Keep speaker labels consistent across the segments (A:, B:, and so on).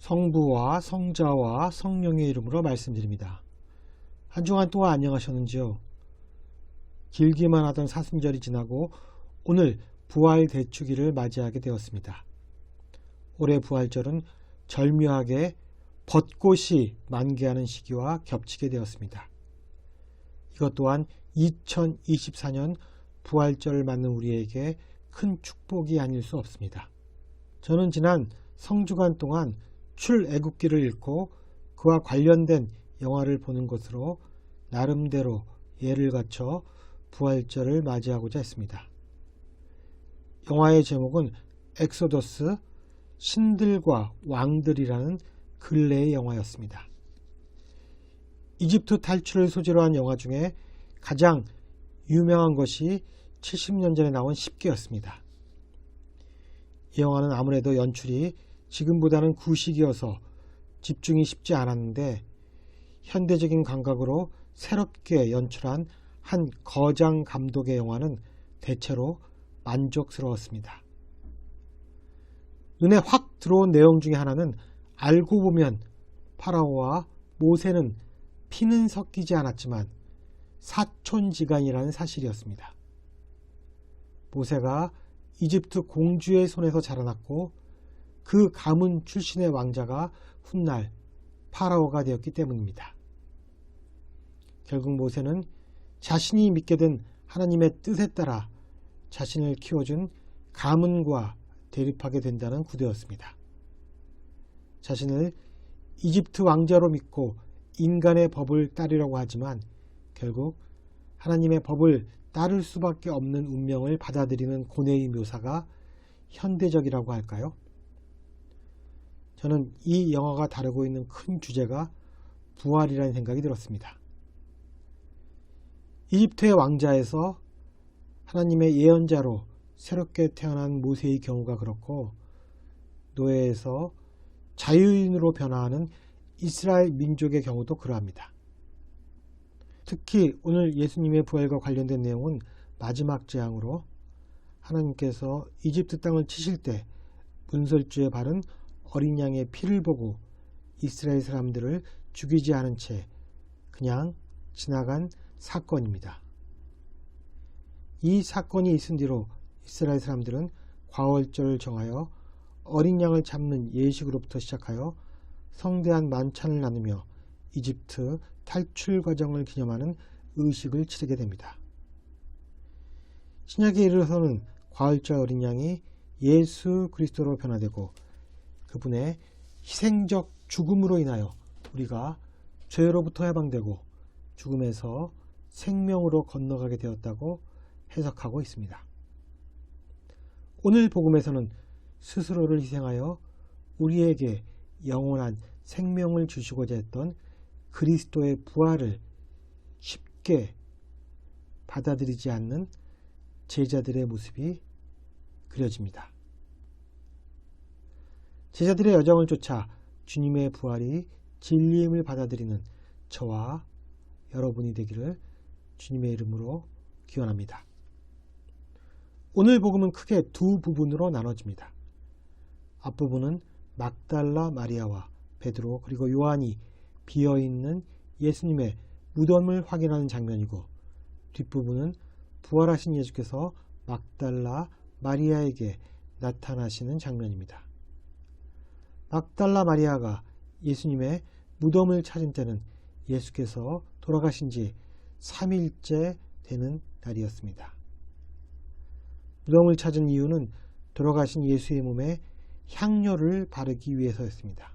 A: 성부와 성자와 성령의 이름으로 말씀드립니다. 한 주간 동안 안녕하셨는지요? 길기만 하던 사순절이 지나고 오늘 부활 대축일을 맞이하게 되었습니다. 올해 부활절은 절묘하게 벚꽃이 만개하는 시기와 겹치게 되었습니다. 이것 또한 2024년 부활절을 맞는 우리에게 큰 축복이 아닐 수 없습니다. 저는 지난 성주간 동안 출애굽기를 읽고 그와 관련된 영화를 보는 것으로 나름대로 예를 갖춰 부활절을 맞이하고자 했습니다. 영화의 제목은 엑소더스 신들과 왕들이라는 근래의 영화였습니다. 이집트 탈출을 소재로 한 영화 중에 가장 유명한 것이 70년 전에 나온 10개였습니다. 이 영화는 아무래도 연출이 지금보다는 구식이어서 집중이 쉽지 않았는데 현대적인 감각으로 새롭게 연출한 한 거장 감독의 영화는 대체로 만족스러웠습니다. 눈에 확 들어온 내용 중에 하나는 알고 보면 파라오와 모세는 피는 섞이지 않았지만 사촌지간이라는 사실이었습니다. 모세가 이집트 공주의 손에서 자라났고 그 가문 출신의 왕자가 훗날 파라오가 되었기 때문입니다. 결국 모세는 자신이 믿게 된 하나님의 뜻에 따라 자신을 키워준 가문과 대립하게 된다는 구도였습니다. 자신을 이집트 왕자로 믿고 인간의 법을 따르려고 하지만 결국 하나님의 법을 따를 수밖에 없는 운명을 받아들이는 고뇌의 묘사가 현대적이라고 할까요? 저는 이 영화가 다루고 있는 큰 주제가 부활이라는 생각이 들었습니다. 이집트의 왕자에서 하나님의 예언자로 새롭게 태어난 모세의 경우가 그렇고 노예에서 자유인으로 변화하는 이스라엘 민족의 경우도 그러합니다. 특히 오늘 예수님의 부활과 관련된 내용은 마지막 재앙으로 하나님께서 이집트 땅을 치실 때 문설주에 바른 어린 양의 피를 보고 이스라엘 사람들을 죽이지 않은 채 그냥 지나간 사건입니다. 이 사건이 있은 뒤로 이스라엘 사람들은 과월절을 정하여 어린 양을 잡는 예식으로부터 시작하여 성대한 만찬을 나누며 이집트 탈출 과정을 기념하는 의식을 치르게 됩니다. 신약에 이르러서는 과월절 어린 양이 예수 그리스도로 변화되고 그분의 희생적 죽음으로 인하여 우리가 죄로부터 해방되고 죽음에서 생명으로 건너가게 되었다고 해석하고 있습니다. 오늘 복음에서는 스스로를 희생하여 우리에게 영원한 생명을 주시고자 했던 그리스도의 부활을 쉽게 받아들이지 않는 제자들의 모습이 그려집니다. 제자들의 여정을 쫓아 주님의 부활이 진리임을 받아들이는 저와 여러분이 되기를 주님의 이름으로 기원합니다. 오늘 복음은 크게 두 부분으로 나눠집니다. 앞부분은 막달라 마리아와 베드로 그리고 요한이 비어 있는 예수님의 무덤을 확인하는 장면이고 뒷부분은 부활하신 예수께서 막달라 마리아에게 나타나시는 장면입니다. 막달라 마리아가 예수님의 무덤을 찾은 때는 예수께서 돌아가신 지 3일째 되는 날이었습니다. 무덤을 찾은 이유는 돌아가신 예수의 몸에 향료를 바르기 위해서였습니다.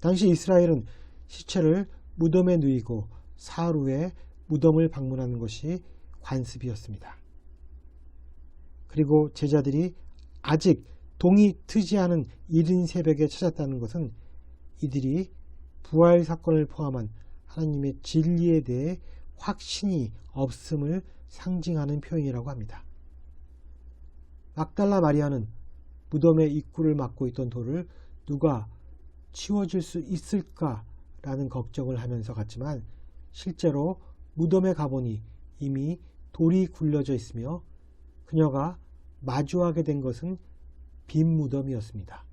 A: 당시 이스라엘은 시체를 무덤에 누이고 사흘 후에 무덤을 방문하는 것이 관습이었습니다. 그리고 제자들이 아직 동이 트지 않은 이른 새벽에 찾았다는 것은 이들이 부활 사건을 포함한 하나님의 진리에 대해 확신이 없음을 상징하는 표현이라고 합니다. 막달라 마리아는 무덤의 입구를 막고 있던 돌을 누가 치워줄 수 있을까라는 걱정을 하면서 갔지만 실제로 무덤에 가보니 이미 돌이 굴려져 있으며 그녀가 마주하게 된 것은 빈 무덤이었습니다.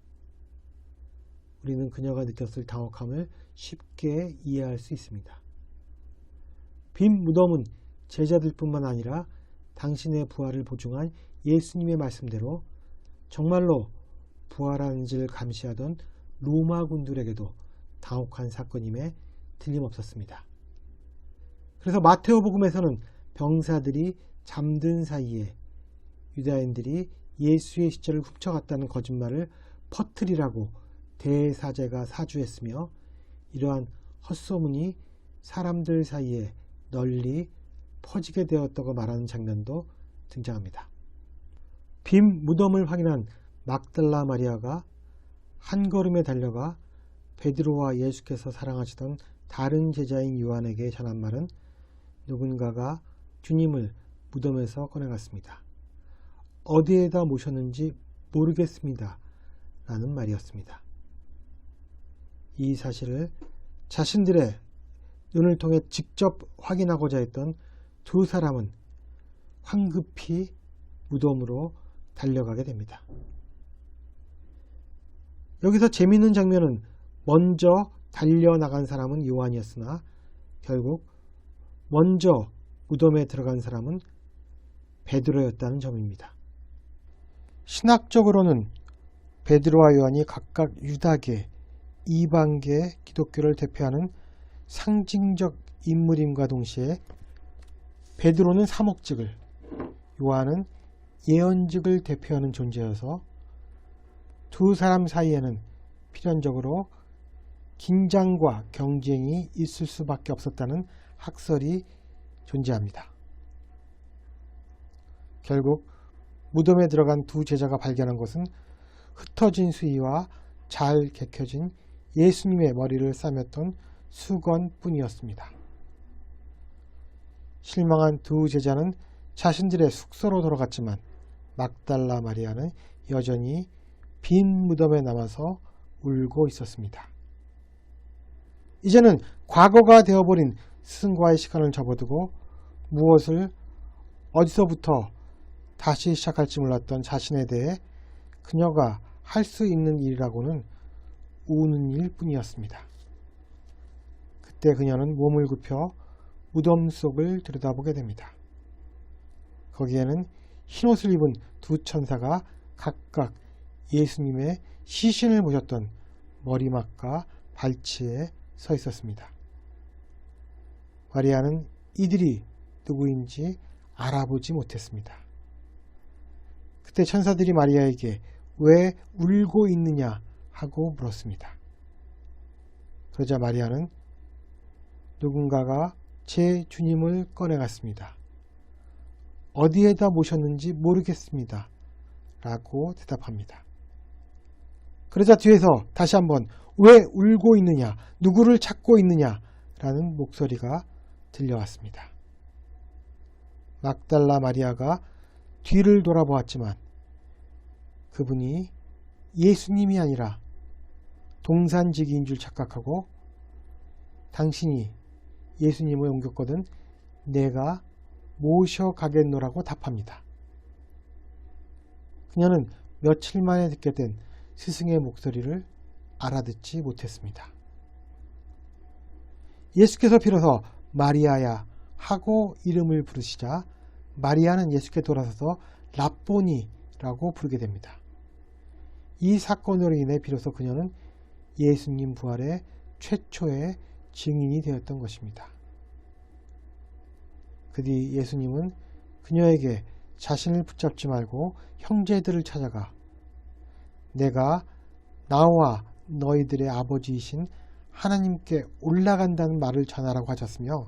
A: 우리는 그녀가 느꼈을 당혹함을 쉽게 이해할 수 있습니다. 빈 무덤은 제자들뿐만 아니라 당신의 부활을 보증한 예수님의 말씀대로 정말로 부활하는지를 감시하던 로마 군들에게도 당혹한 사건임에 틀림없었습니다. 그래서 마테오복음에서는 병사들이 잠든 사이에 유다인들이 예수의 시체를 훔쳐갔다는 거짓말을 퍼뜨리라고 대사제가 사주했으며 이러한 헛소문이 사람들 사이에 널리 퍼지게 되었다고 말하는 장면도 등장합니다. 빈 무덤을 확인한 막달라 마리아가 한 걸음에 달려가 베드로와 예수께서 사랑하시던 다른 제자인 요한에게 전한 말은 누군가가 주님을 무덤에서 꺼내갔습니다. 어디에다 모셨는지 모르겠습니다. 라는 말이었습니다. 이 사실을 자신들의 눈을 통해 직접 확인하고자 했던 두 사람은 황급히 무덤으로 달려가게 됩니다. 여기서 재미있는 장면은 먼저 달려나간 사람은 요한이었으나 결국 먼저 무덤에 들어간 사람은 베드로였다는 점입니다. 신학적으로는 베드로와 요한이 각각 유다계, 이방계 기독교를 대표하는 상징적 인물임과 동시에 베드로는 사목직을, 요한은 예언직을 대표하는 존재여서 두 사람 사이에는 필연적으로 긴장과 경쟁이 있을 수밖에 없었다는 학설이 존재합니다. 결국 무덤에 들어간 두 제자가 발견한 것은 흩어진 수의와 잘 개켜진 예수님의 머리를 싸맸던 수건뿐이었습니다. 실망한 두 제자는 자신들의 숙소로 돌아갔지만 막달라 마리아는 여전히 빈 무덤에 남아서 울고 있었습니다. 이제는 과거가 되어버린 스승과의 시간을 접어두고 무엇을 어디서부터 다시 시작할지 몰랐던 자신에 대해 그녀가 할 수 있는 일이라고는 우는 일 뿐이었습니다. 그때 그녀는 몸을 굽혀 무덤 속을 들여다보게 됩니다. 거기에는 흰옷을 입은 두 천사가 각각 예수님의 시신을 모셨던 머리막과 발치에 서 있었습니다. 마리아는 이들이 누구인지 알아보지 못했습니다. 그때 천사들이 마리아에게 왜 울고 있느냐 하고 물었습니다. 그러자 마리아는 누군가가 제 주님을 꺼내갔습니다. 어디에다 모셨는지 모르겠습니다. 라고 대답합니다. 그러자 뒤에서 다시 한번 왜 울고 있느냐, 누구를 찾고 있느냐 라는 목소리가 들려왔습니다. 막달라 마리아가 뒤를 돌아보았지만 그분이 예수님이 아니라 동산지기인 줄 착각하고 당신이 예수님을 옮겼거든 내가 모셔가겠노라고 답합니다. 그녀는 며칠 만에 듣게 된 스승의 목소리를 알아듣지 못했습니다. 예수께서 비로소 마리아야 하고 이름을 부르시자 마리아는 예수께 돌아서서 라보니라고 부르게 됩니다. 이 사건으로 인해 비로소 그녀는 예수님 부활의 최초의 증인이 되었던 것입니다. 그 뒤 예수님은 그녀에게 자신을 붙잡지 말고 형제들을 찾아가 내가 나와 너희들의 아버지이신 하나님께 올라간다는 말을 전하라고 하셨으며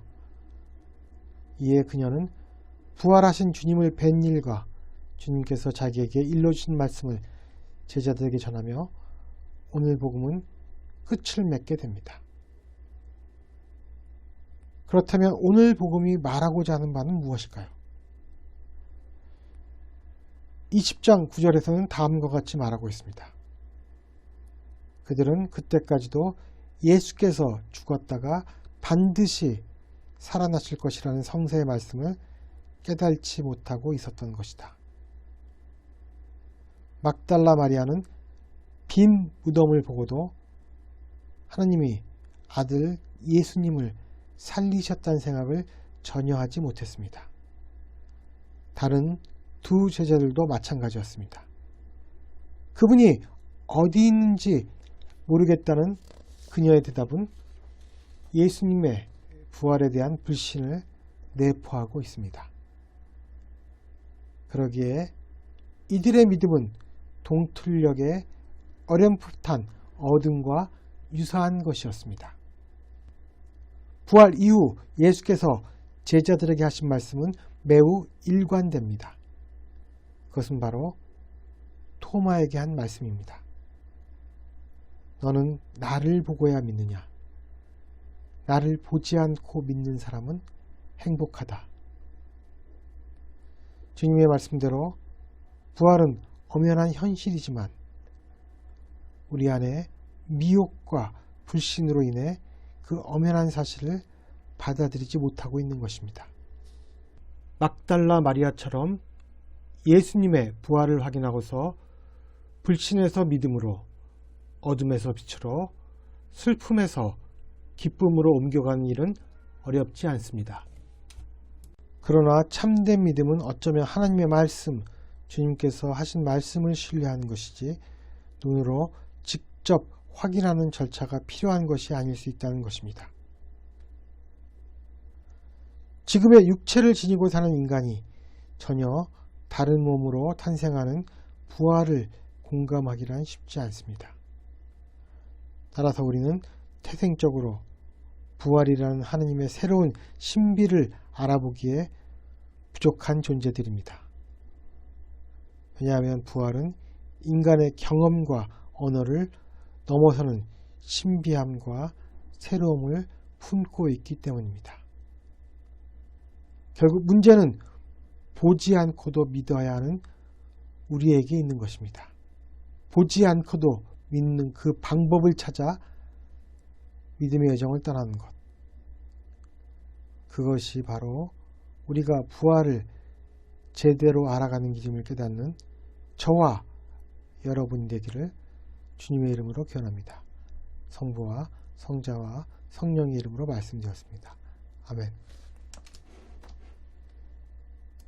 A: 이에 그녀는 부활하신 주님을 뵌 일과 주님께서 자기에게 일러주신 말씀을 제자들에게 전하며 오늘 복음은 끝을 맺게 됩니다. 그렇다면 오늘 복음이 말하고자 하는 바는 무엇일까요? 20장 9절에서는 다음과 같이 말하고 있습니다. 그들은 그때까지도 예수께서 죽었다가 반드시 살아나실 것이라는 성세의 말씀을 깨달지 못하고 있었던 것이다. 막달라 마리아는 빈 무덤을 보고도 하나님이 아들 예수님을 살리셨다는 생각을 전혀 하지 못했습니다. 다른 두 제자들도 마찬가지였습니다. 그분이 어디 있는지 모르겠다는 그녀의 대답은 예수님의 부활에 대한 불신을 내포하고 있습니다. 그러기에 이들의 믿음은 동틀력의 어렴풋한 어둠과 유사한 것이었습니다. 부활 이후 예수께서 제자들에게 하신 말씀은 매우 일관됩니다. 그것은 바로 토마에게 한 말씀입니다. 너는 나를 보고야 믿느냐? 나를 보지 않고 믿는 사람은 행복하다. 주님의 말씀대로 부활은 엄연한 현실이지만 우리 안에 미혹과 불신으로 인해 그 엄연한 사실을 받아들이지 못하고 있는 것입니다. 막달라 마리아처럼 예수님의 부활을 확인하고서 불신에서 믿음으로 어둠에서 빛으로 슬픔에서 기쁨으로 옮겨가는 일은 어렵지 않습니다. 그러나 참된 믿음은 어쩌면 하나님의 말씀, 주님께서 하신 말씀을 신뢰하는 것이지 눈으로 직접 확인하는 절차가 필요한 것이 아닐 수 있다는 것입니다. 지금의 육체를 지니고 사는 인간이 전혀 다른 몸으로 탄생하는 부활을 공감하기란 쉽지 않습니다. 따라서 우리는 태생적으로 부활이라는 하느님의 새로운 신비를 알아보기에 부족한 존재들입니다. 왜냐하면 부활은 인간의 경험과 언어를 넘어서는 신비함과 새로움을 품고 있기 때문입니다. 결국 문제는 보지 않고도 믿어야 하는 우리에게 있는 것입니다. 보지 않고도 믿는 그 방법을 찾아 믿음의 여정을 떠나는 것. 그것이 바로 우리가 부활을 제대로 알아가는 기준을 깨닫는 저와 여러분 되기를 주님의 이름으로 기원합니다. 성부와 성자와 성령의 이름으로 말씀드렸습니다. 아멘.